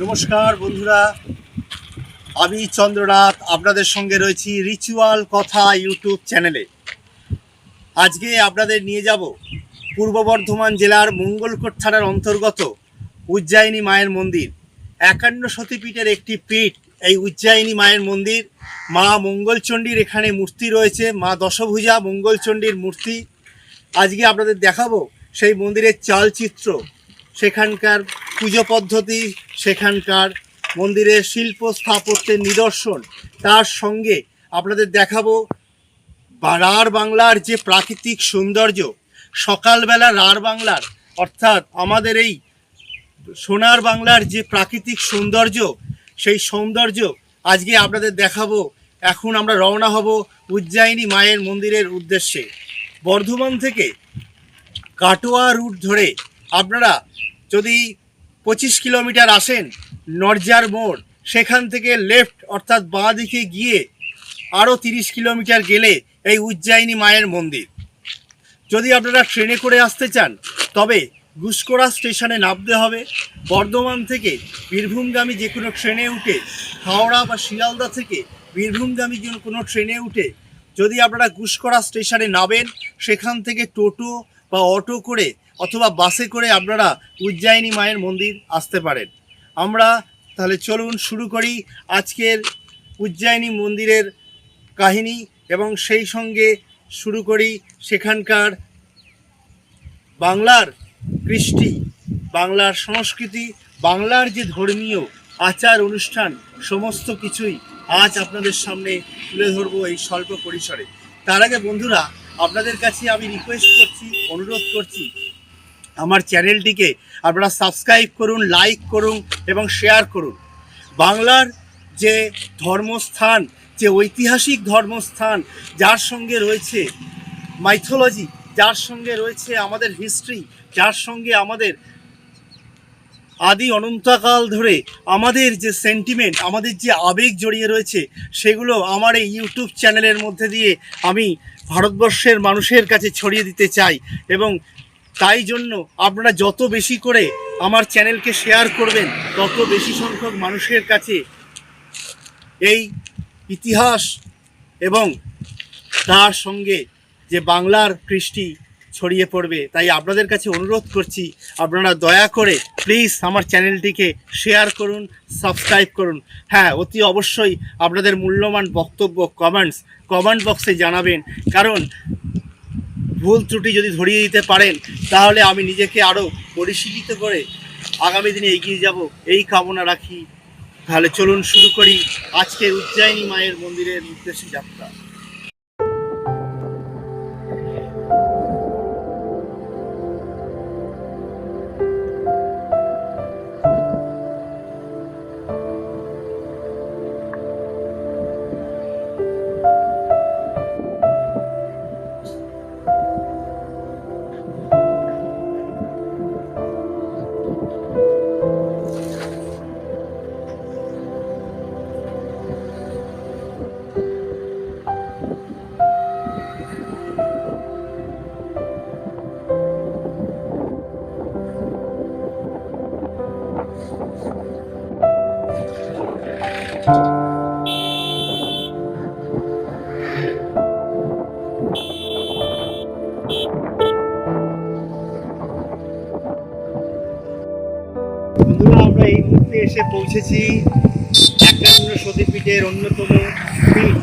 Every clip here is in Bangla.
নমস্কার বন্ধুরা। আমি চন্দ্রনাথ, আপনাদের সঙ্গে রয়েছি রিচুয়াল কথা ইউটিউব চ্যানেলে। আজকে আপনাদের নিয়ে যাব পূর্ব বর্ধমান জেলার মঙ্গলকোট থানার অন্তর্গত উজ্জয়িনী মায়ের মন্দির। একান্ন সতীপীঠের একটি পীঠ, এই উজ্জয়িনী মায়ের মন্দির। মা মঙ্গলচণ্ডীর এখানে মূর্তি রয়েছে, মা দশভুজা মঙ্গলচণ্ডীর মূর্তি। আজকে আপনাদের দেখাবো সেই মন্দিরের চালচিত্র। সেখানকার পুজো পদ্ধতি, সেখানকার মন্দিরের শিল্প স্থাপত্যের নিদর্শন, তার সঙ্গে আপনাদের দেখাবো রাঢ় বাংলার যে প্রাকৃতিক সৌন্দর্য। সকালবেলা রাঢ় বাংলার, অর্থাৎ আমাদের এই সোনার বাংলার যে প্রাকৃতিক সৌন্দর্য, সেই সৌন্দর্য আজকে আপনাদের দেখাবো। এখন আমরা রওনা হব উজ্জয়িনী মায়ের মন্দিরের উদ্দেশ্যে। বর্ধমান থেকে কাটোয়া রুট ধরে আপনারা যদি পঁচিশ কিলোমিটার আসেন নরজার মোড়। সেখান থেকে লেফট অর্থাৎ বাঁ দিকে গিয়ে আরও তিরিশ কিলোমিটার গেলে এই উজ্জয়িনী মায়ের মন্দির। যদি আপনারা ট্রেনে করে আসতে চান, তবে গুসকোড়া স্টেশনে নামতে হবে। বর্ধমান থেকে বীরভূমগামী যে কোনো ট্রেনে উঠে, হাওড়া বা শিয়ালদা থেকে বীরভূমগামী যে কোনো ট্রেনে উঠে যদি আপনারা গুসকোড়া স্টেশনে নামেন, সেখান থেকে টোটো বা অটো করে অথবা বাসে করে আপনারা উজ্জয়িনী মায়ের মন্দির আসতে পারেন। আমরা তাহলে চলুন শুরু করি আজকের উজ্জয়িনী মন্দিরের কাহিনী এবং সেই সঙ্গে শুরু করি সেখানকার বাংলার কৃষ্টি, বাংলার সংস্কৃতি, বাংলার যে ধর্মীয় আচার অনুষ্ঠান, সমস্ত কিছুই আজ আপনাদের সামনে তুলে ধরবো এই স্বল্প পরিসরে। তার আগে বন্ধুরা, আপনাদের কাছে আমি রিকোয়েস্ট করছি, অনুরোধ করছি আমার চ্যানেলটিকে আপনারা সাবস্ক্রাইব করুন লাইক করুন এবং শেয়ার করুন। বাংলার যে ধর্মস্থান, যে ঐতিহাসিক ধর্মস্থান, যার সঙ্গে রয়েছে মাইথোলজি যার সঙ্গে রয়েছে আমাদের হিস্ট্রি যার সঙ্গে আমাদের আদি অনন্তকাল ধরে আমাদের যে সেন্টিমেন্ট আমাদের যে আবেগ জড়িয়ে রয়েছে, সেগুলো আমার এই ইউটিউব চ্যানেলের মধ্যে দিয়ে আমি ভারতবর্ষের মানুষের কাছে ছড়িয়ে দিতে চাই এবং তাই জন্য আপনারা যত বেশি করে আমার চ্যানেলকে শেয়ার করবেন, তত বেশি সংখ্যক মানুষের কাছে এই ইতিহাস এবং তার সঙ্গে যে বাংলার কৃষ্টি ছড়িয়ে পড়বে, তাই আপনাদের কাছে অনুরোধ করছি, আপনারা দয়া করে প্লিজ আমার চ্যানেলটিকে শেয়ার করুন সাবস্ক্রাইব করুন। হ্যাঁ অতি অবশ্যই আপনাদের মূল্যবান বক্তব্য কমেন্টস কমেন্ট বক্সে জানাবেন। কারণ ভুল ত্রুটি যদি ধরিয়ে দিতে পারেন, তাহলে আমি নিজেকে আরও পরিশীলিত করে আগামী দিনে এগিয়ে যাব। এই কামনা রাখি। তাহলে চলুন শুরু করি আজকের উজ্জয়িনী মায়ের মন্দিরের উদ্দেশ্যে যাত্রা এসে পৌঁছেছি একান্ন সতীপীঠের অন্যতম পীঠ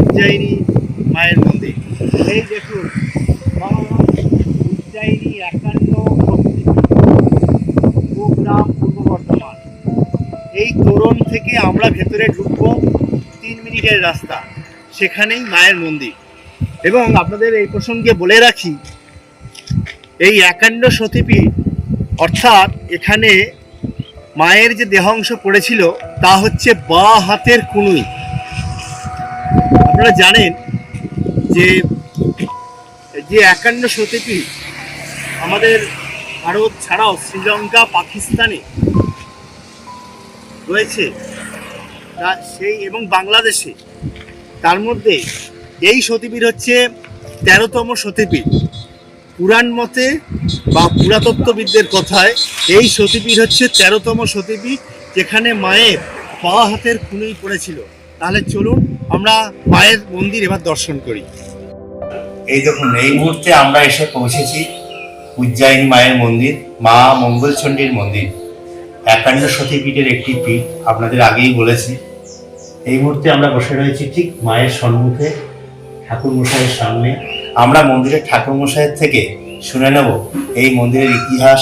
উজ্জয়িনী মায়ের মন্দির। এই দেখুন উজ্জয়িনী একান্ন পূর্ব বর্ধমান। এই তোরণ থেকে আমরা ভেতরে ঢুকবো তিন মিনিটের রাস্তা, সেখানেই মায়ের মন্দির। এবং আপনাদের এই প্রসঙ্গে বলে রাখি, এই একান্ন সতীপীঠ অর্থাৎ এখানে মায়ের যে দেহাংশ পড়েছিল, তা হচ্ছে বা হাতের কুনুই। আপনারা জানেন যে যে একান্ন সতীপীঠ আমাদের ভারত ছাড়াও শ্রীলঙ্কা, পাকিস্তানে রয়েছে, তা সেই এবং বাংলাদেশে। তার মধ্যে এই সতীপীঠ হচ্ছে তেরোতম সতীপীঠ পুরাণ মতে বা পুরাতত্ত্ববিদদের কথায় এই সতীপীঠ হচ্ছে তেরোতম সতীপীঠ যেখানে মায়ের পা হাতের খুনেই পড়েছিল। তাহলে চলুন আমরা মায়ের মন্দির এবার দর্শন করি। এই দেখুন, এই মুহূর্তে আমরা এসে পৌঁছেছি উজ্জয়িনী মায়ের মন্দির, মা মঙ্গলচণ্ডীর মন্দির। একান্ন সতীপীঠের একটি পীঠ আপনাদের আগেই বলেছি। এই মুহূর্তে আমরা বসে রয়েছি ঠিক মায়ের সম্মুখে ঠাকুর মশাইয়ের সামনে। আমরা মন্দিরের ঠাকুর মশাইয়ের থেকে শুনে নেব এই মন্দিরের ইতিহাস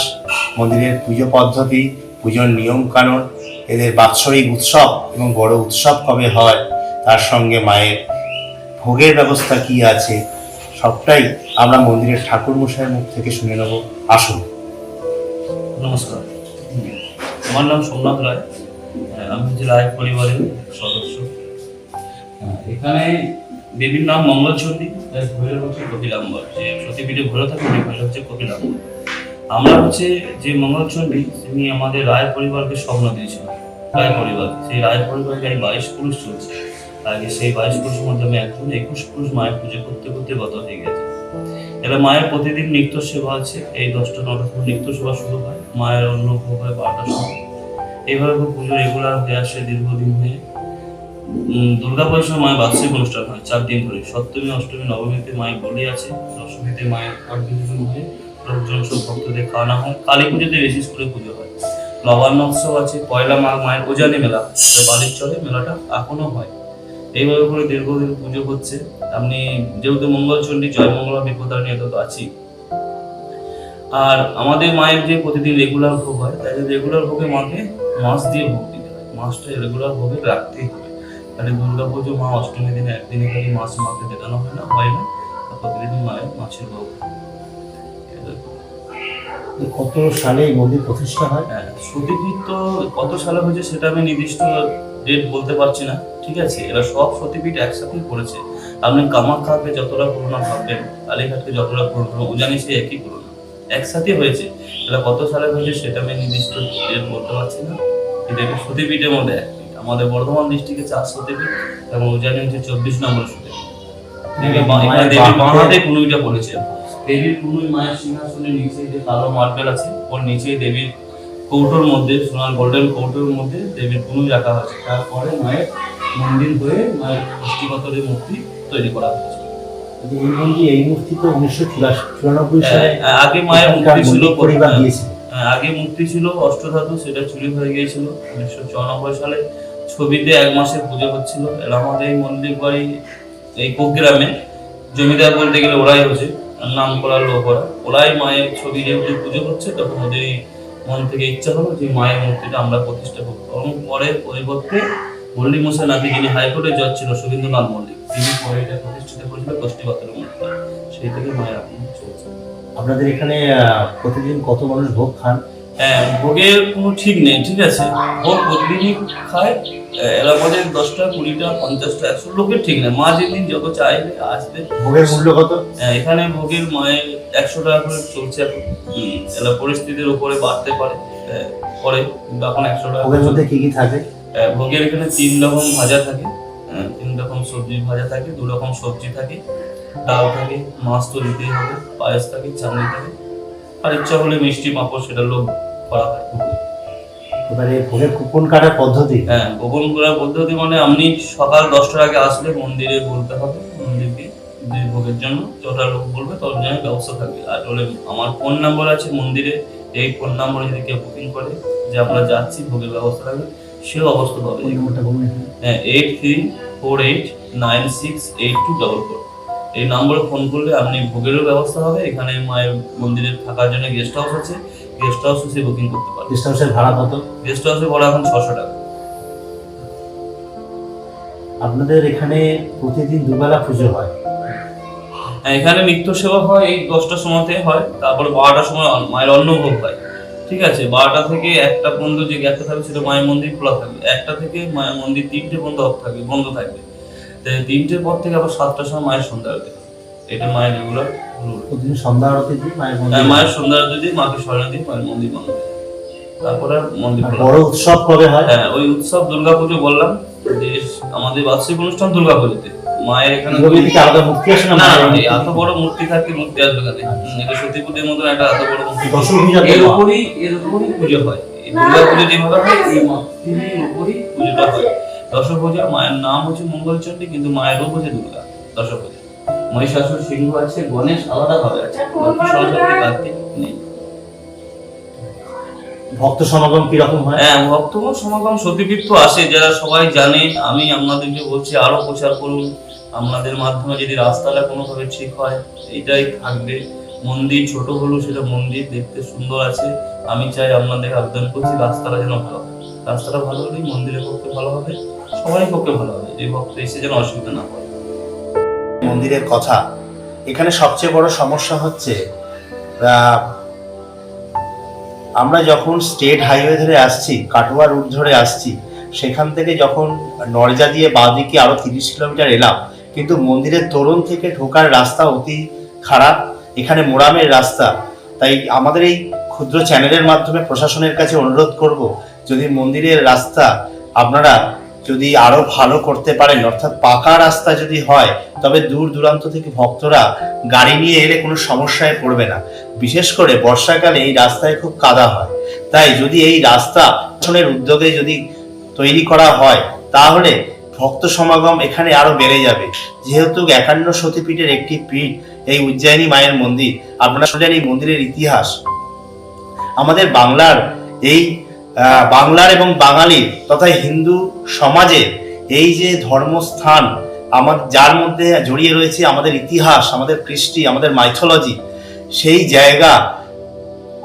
মন্দিরের পুজো পদ্ধতি, পুজোর নিয়ম কানুন এদের বাৎসরিক উৎসব এবং বড় উৎসব কবে হয়, তার সঙ্গে মায়ের ভোগের ব্যবস্থা কি আছে, সবটাই আমরা মন্দিরের ঠাকুর মশাইয়ের মুখ থেকে শুনে নেব। আসুন। নমস্কার। আমার নাম সোমনাথ রায়। আমি হচ্ছে রায় পরিবারের সদস্য। এখানে দেবীর নাম মঙ্গলচণ্ডী তার ঘরের হচ্ছে কপিলাম্বর। যে সতীপীঠে ঘরে থাকে হচ্ছে কপিলাম্বর। আমরা হচ্ছে যে মঙ্গলচণ্ডী তিনি আমাদের রায় পরিবারকে স্বপ্ন দিয়েছিল রায় পরিবার, সেই রায় পরিবারকে এই বাইশ পুরুষ চলছে। আগে সেই বাইশ পুরুষের মধ্যে আমি একজন একুশ পুরুষ মায়ের পুজো করতে করতে গত হয়ে গেছে। এবার মায়ের প্রতিদিন নিত্য সেবা আছে। এই দশটা নটা নিত্য সেবা শুরু হয়। মায়ের অন্য ভোগ হয় বারোটার সময়। এইভাবে পুজো রেগুলার হয়ে আসে দীর্ঘদিন হয়ে। দুর্গা পয়সার মায়ের বার্ষিক অনুষ্ঠান হয়, চার দিন ধরে সপ্তমী, অষ্টমী, নবমীতে মায়ের বলি আছে। দশমীতে মায়ের দিন হয়ে। লোকজন সব ভক্তদের খাওয়ানো হয়। কালী পুজোতে বেশি করে পুজো হয়। নবান্ন উৎসব আছে, পয়লা মাঘ, মায়ের উজানি মেলা বালির চলে মেলাটা এখনও হয়। এইভাবে করে দীর্ঘদিন পুজো হচ্ছে। আপনি যেহেতু মঙ্গলচণ্ডী জয় মঙ্গলা বিপদারণী এত তো আছি। আর আমাদের মায়ের যে প্রতিদিন রেগুলার ভোগ হয় তাই রেগুলার ভোগে মাকে মাছ দিয়ে ভোগ দিতে হয়। মাছটা রেগুলার ভোগে রাখতেই হবে। তাহলে দুর্গা পুজো, মা অষ্টমী দিনে একদিনে খালি মাছ মাকে দেখানো হয় না হয় না। প্রতিদিন মায়ের মাছের ভোগ। কত সালে এই মন্দির প্রতিষ্ঠা হয়? হ্যাঁ সতীপীঠ তো কত সালে হয়েছে সেটা আমি নির্দিষ্ট ডেট বলতে পারছি না ঠিক আছে? এরা সব সতীপীঠ একসাথেই করেছে। আপনি কামাখ্যাকে যতটা পুরোনো ভাববেন কালীঘাটকে যতটা পুরোনো উজানি সে একই পুরোনো একসাথে হয়েছে। এটা কত সালে হয়েছে সেটা আমি নির্দিষ্ট ডেট বলতে পারছি না এটা একটা সতীপীঠের মধ্যে আমাদের বর্ধমান ডিস্ট্রিক্টে চার সতীপীঠ এবং উজানি হচ্ছে চব্বিশ নম্বর সতীপীঠ। এখানে বা- এখানে দেবীর বাঁ হাতে কুনুইটা পড়েছে দেবীর কুনুই মায়ের সিংহাসনের নিচে যে কালো মার্বেল আছে ওর নিচে দেবীর কৌটোর মধ্যে সোনার গোল্ডেন কৌটোর মধ্যে দেবীর কুনুই রাখা হয়েছে। তারপরে মায়ের মন্দির হয়ে মায়ের পুষ্টিগতরের মূর্তি তৈরি করা হয়েছে। এই মূর্তি তো উনিশশো চুরানব্বই সালে আগে মায়ের মূর্তি ছিল পরিবার দিয়েছে আগে মূর্তি ছিল অষ্টধাতু সেটা চুরি হয়ে গিয়েছিল। উনিশশো চুরানব্বই সালে ছবিতে এক মাসের পুজো হচ্ছিল। এই মন্দির বাড়ি এই কুগ্রামে জমিদার বলতে গেলে ওরাই হচ্ছে। নাম করা লো করা ওরাই মায়ের ছবি যে পুজো হচ্ছে তখন ওদের মন থেকে ইচ্ছা হলো যে মায়ের মূর্তিটা আমরা প্রতিষ্ঠা করব। এবং পরে পরিবর্তে মল্লিক মশাই নাতি যিনি হাইকোর্টে জজ ছিল সুবীন্দ্রনাথ মল্লিক, তিনি পরে এটা প্রতিষ্ঠিত করেছিল গোষ্ঠীগতের মূর্তি সেই থেকে মায়ের এখন চলছে। আপনাদের এখানে প্রতিদিন কত মানুষ ভোগ খান? ভোগের কোনো ঠিক নেই ঠিক আছে? ভোগ প্রতিদিনই খায় আহ, দশটা কুড়িটা পঞ্চাশটা একশো লোকের ঠিক নেই। মা যেদিন যত চাইবে আসবে। ভোগের মূল্য কত? এখানে ভোগের মায়ের একশো টাকা করে চলছে এখন। এলা পরিস্থিতির উপরে বাড়তে পারে পরে কিন্তু এখন একশো টাকা ভোগের মধ্যে কি কি থাকে? ভোগের এখানে তিন রকম ভাজা থাকে তিন রকম সবজি ভাজা থাকে দু রকম সবজি থাকে ডাল থাকে মাছ তো দিতেই হবে পায়েস থাকে চাটনি থাকে। আর ইচ্ছা হলে মিষ্টি পাঁপড় সেটা লোক করা হয়। এবারে ভোগের কুপন কাটার পদ্ধতি? হ্যাঁ গোপন করার পদ্ধতি মানে আপনি সকাল দশটার আগে আসলে মন্দিরে বলতে হবে মন্দিরকে যে ভোগের জন্য। যতটা লোক বলবে তত জন্য ব্যবস্থা থাকবে। আর বলে আমার ফোন নাম্বার আছে মন্দিরে এই ফোন নাম্বারে যদি কেউ বুকিং করে যে আমরা যাচ্ছি ভোগের ব্যবস্থা থাকবে সেও অবস্থা পাবে। হ্যাঁ eight three four eight nine six eight two double four এই নম্বরে ফোন করলে আপনি ভোগেরও ব্যবস্থা হবে। এখানে মায়ের মন্দিরে থাকার জন্য গেস্ট হাউস আছে। গেস্ট হাউসে সে বুকিং করতে পারবে। গেস্ট হাউসের ভাড়া কত? গেস্ট হাউসে ভাড়া এখন ছশো টাকা। আপনাদের এখানে প্রতিদিন দুবেলা পুজো হয়। হ্যাঁ, এখানে নিত্য সেবা হয় এই দশটার সময়তে হয়। তারপর বারোটার সময় মায়ের অন্নভোগ হয়। ঠিক আছে? বারোটা থেকে একটা পর্যন্ত যে গ্যাপটা থাকবে সেটা মায়ের মন্দির খোলা থাকবে। একটা থেকে মায়ের মন্দির তিনটে পর্যন্ত off থাকবে বন্ধ থাকবে। তো তিনটের পর থেকে আবার সাতটার সময় মায়ের সন্ধ্যা আরতি এটা মায়ের রেগুলার রুল প্রতিদিন সন্ধ্যা আরতি দিই মায়ের মন্দির মায়ের সন্ধ্যা আরতি দিয়ে মাকে স্মরণ দিয়ে মায়ের মন্দির বন্ধ তারপরে মন্দির বড় উৎসব কবে হয় হ্যাঁ ওই উৎসব দুর্গাপুজো বললাম যে আমাদের বার্ষিক অনুষ্ঠান দুর্গাপুজোতে মায়ের এখানে থেকে মূর্তি আসে না? এত বড় মূর্তি থাকতে মূর্তি আসবে কেন মতন একটা এত বড় মূর্তি এর উপরই এর উপরই পুজো হয় এই দুর্গা পুজো যেভাবে হয় এই মূর্তির উপরই পুজোটা হয় দশভূজা মায়ের নাম হচ্ছে মঙ্গলচণ্ডী কিন্তু মায়ের রূপ হচ্ছে দুর্গা দশভূজা। মহিষাসুর সিংহ আছে গণেশ আলাদা ভাবে আছে সরস্বতী কার্তিক নেই। ভক্ত সমাগম কীরকম হয়? হ্যাঁ ভক্তগণ সমাগম সতীপীঠ তো আসে যারা সবাই জানে আমি আপনাদেরকে বলছি আরও প্রচার করুন। আপনাদের মাধ্যমে যদি রাস্তাটা কোনোভাবে ঠিক হয় এইটাই থাকবে। মন্দির ছোট হলেও সেটা মন্দির দেখতে সুন্দর আছে। আমি চাই আপনাদেরকে আবেদন করছি রাস্তাটা যেন ভালো রাস্তাটা ভালো হলেই মন্দিরের পক্ষে ভালো হবে। সবারই পক্ষে ভালো হবে, যে ভক্ত এসে যেন অসুবিধা না হয়। মন্দিরের কথা। এখানে সবচেয়ে বড় সমস্যা হচ্ছে আমরা যখন স্টেট হাইওয়ে ধরে আসছি, কাটোয়া রুট ধরে আসছি, সেখান থেকে যখন নরজা দিয়ে বাঁদিকে আরও তিরিশ কিলোমিটার এলাম, কিন্তু মন্দিরের তোরণ থেকে ঢোকার রাস্তা অতি খারাপ, এখানে মোরামের রাস্তা। তাই আমাদের এই ক্ষুদ্র চ্যানেলের মাধ্যমে প্রশাসনের কাছে অনুরোধ করব, যদি মন্দিরের রাস্তা আপনারা যদি আরও ভালো করতে পারেন, অর্থাৎ পাকা রাস্তা যদি হয়, তবে দূর দূরান্ত থেকে ভক্তরা গাড়ি নিয়ে এলে কোনো সমস্যায় পড়বে না। বিশেষ করে বর্ষাকালে এই রাস্তায় খুব কাদা হয়। তাই যদি এই রাস্তা প্রশাসনের উদ্যোগে যদি তৈরি করা হয়, তাহলে ভক্ত সমাগম এখানে আরও বেড়ে যাবে। যেহেতু একান্ন সতীপীঠের একটি পীঠ, এই উজ্জয়িনী মায়ের মন্দির, আপনারা শুনলেন এই মন্দিরের ইতিহাস। আমাদের বাংলার এই বাংলার এবং বাঙালির তথা হিন্দু সমাজে এই যে ধর্মস্থান, আমার, যার মধ্যে জড়িয়ে রয়েছে আমাদের ইতিহাস, আমাদের কৃষ্টি, আমাদের মাইথোলজি সেই জায়গা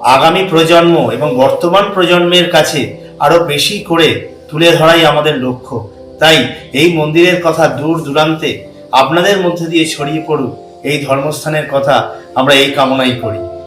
আগামী প্রজন্ম এবং বর্তমান প্রজন্মের কাছে আরও বেশি করে তুলে ধরাই আমাদের লক্ষ্য। তাই এই মন্দিরের কথা দূর দূরান্তে আপনাদের মধ্যে দিয়ে ছড়িয়ে পড়ুক এই ধর্মস্থানের কথা আমরা এই কামনাই করি।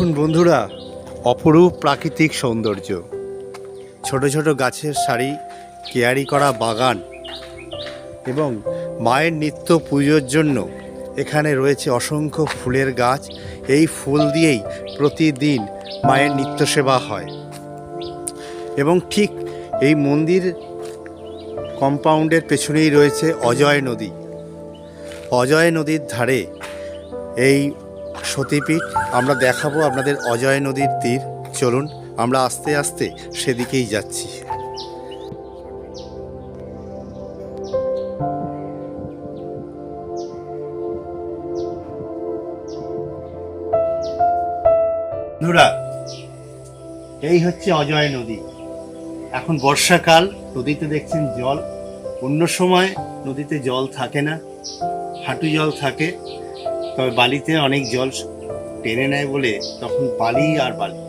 দেখুন বন্ধুরা, অপরূপ প্রাকৃতিক সৌন্দর্য। ছোট ছোট গাছের সারি, কেয়ারি করা বাগান এবং মায়ের নিত্য পুজোর জন্য এখানে রয়েছে অসংখ্য ফুলের গাছ। এই ফুল দিয়েই প্রতিদিন মায়ের নিত্য সেবা হয়। এবং ঠিক এই মন্দির কম্পাউন্ডের পেছনেই রয়েছে অজয় নদী। অজয় নদীর ধারে এই সতীপীঠ, আমরা দেখাবো আপনাদের অজয় নদীর তীর। চলুন, আমরা আস্তে আস্তে সেদিকেই যাচ্ছি। এই হচ্ছে অজয় নদী। এখন বর্ষাকাল, নদীতে দেখছেন জল। অন্য সময় নদীতে জল থাকে না, হাঁটু জল থাকে। তবে বালিতে অনেক জল টেনে নেয় বলে তখন বালি আর বালি।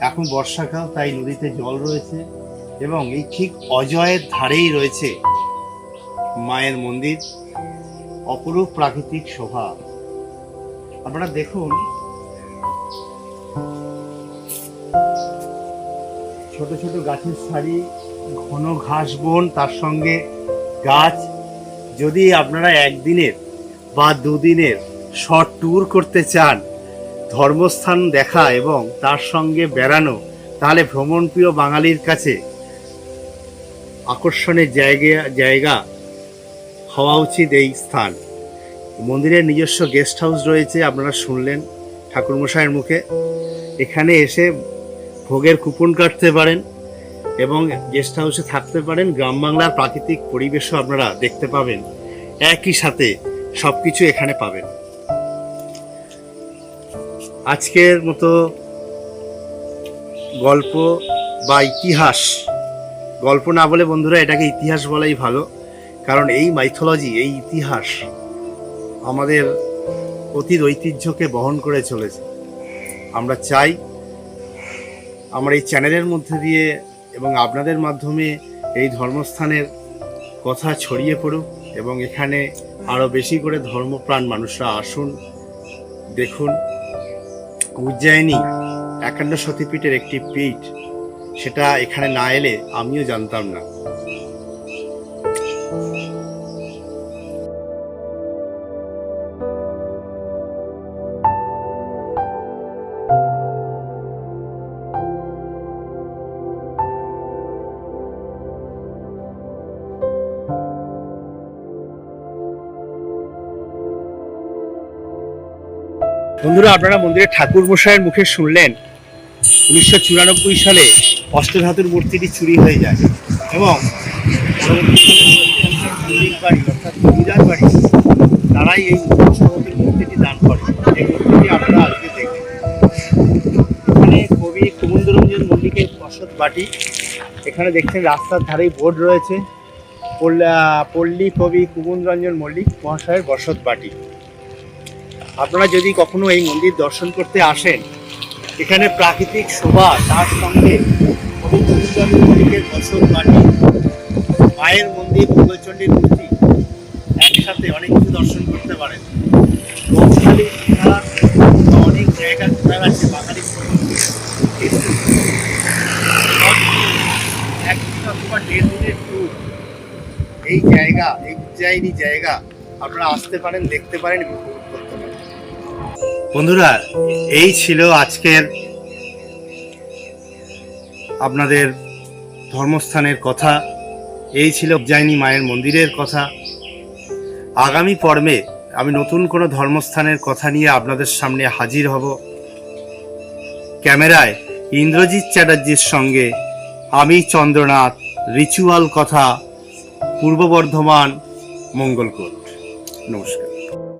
এখন বর্ষাকাল, তাই নদীতে জল রয়েছে এবং এই ঠিক অজয়ের ধারেই রয়েছে মায়ের মন্দির। অপরূপ প্রাকৃতিক শোভা। আপনারা দেখুন, ছোট ছোট গাছের সারি, ঘন ঘাস বন, তার সঙ্গে গাছ। যদি আপনারা একদিনের বা দুদিনের শর্ট ট্যুর করতে চান, ধর্মস্থান দেখা এবং তার সঙ্গে বেড়ানো, তাহলে ভ্রমণপ্রিয় বাঙালির কাছে আকর্ষণের জায়গা জায়গা হওয়া উচিত এই স্থান। মন্দিরের নিজস্ব গেস্ট হাউস রয়েছে, আপনারা শুনলেন ঠাকুরমশাইয়ের মুখে। এখানে এসে ভোগের কুপন কাটতে পারেন এবং গেস্ট হাউসে থাকতে পারেন। গ্রাম বাংলার প্রাকৃতিক পরিবেশও আপনারা দেখতে পাবেন। একই সাথে সব কিছু এখানে পাবেন। আজকের মতো গল্প বা ইতিহাস, গল্প না বলে বন্ধুরা এটাকে ইতিহাস বলাই ভালো। কারণ এই মাইথোলজি এই ইতিহাস আমাদের অতীত ঐতিহ্যকে বহন করে চলেছে। আমরা চাই আমার এই চ্যানেলের মধ্যে দিয়ে এবং আপনাদের মাধ্যমে এই ধর্মস্থানের কথা ছড়িয়ে পড়ুক এবং এখানে আরও বেশি করে ধর্মপ্রাণ মানুষরা আসুন, দেখুন উজ্জয়িনী একান্ন সতীপীঠের একটি পীঠ সেটা এখানে না এলে আমিও জানতাম না। বন্ধুরা, আপনারা মন্দিরের ঠাকুর মশাইয়ের মুখে শুনলেন উনিশশো চুরানব্বই সালে অষ্টধাতুর মূর্তিটি চুরি হয়ে যায় এবং তারাই এই মূর্তিটি দান করে। এই মূর্তিটি আপনারা আজকে দেখবেন। এখানে কবি কুমুন্দরঞ্জন মল্লিকের বসত বাটি, এখানে দেখছেন রাস্তার ধারেই বোর্ড রয়েছে। পল্লা- কবি কুমুদরঞ্জন মল্লিক মহাশয়ের বসত বাটি। আপনারা যদি কখনো এই মন্দির দর্শন করতে আসেন, এখানে প্রাকৃতিক শোভা তার সঙ্গে বাটি মায়ের মন্দির মঙ্গলচণ্ডীর মূর্তি একসাথে অনেক কিছু দর্শন করতে পারেন। অনেক জায়গা ঘোরার আছে, বাঙালি এই জায়গা, এই উজ্জয়িনী জায়গা, আপনারা আসতে পারেন, দেখতে পারেন বন্ধুরা, এই ছিল আজকের আপনাদের ধর্মস্থানের কথা। এই ছিল উজ্জয়িনী মায়ের মন্দিরের কথা। আগামী পর্বে আমি নতুন কোনো ধর্মস্থানের কথা নিয়ে আপনাদের সামনে হাজির হব। ক্যামেরায় ইন্দ্রজিৎ চ্যাটার্জির সঙ্গে আমি চন্দ্রনাথ, রিচুয়াল কথা, পূর্ব বর্ধমান, মঙ্গলকোট। নমস্কার।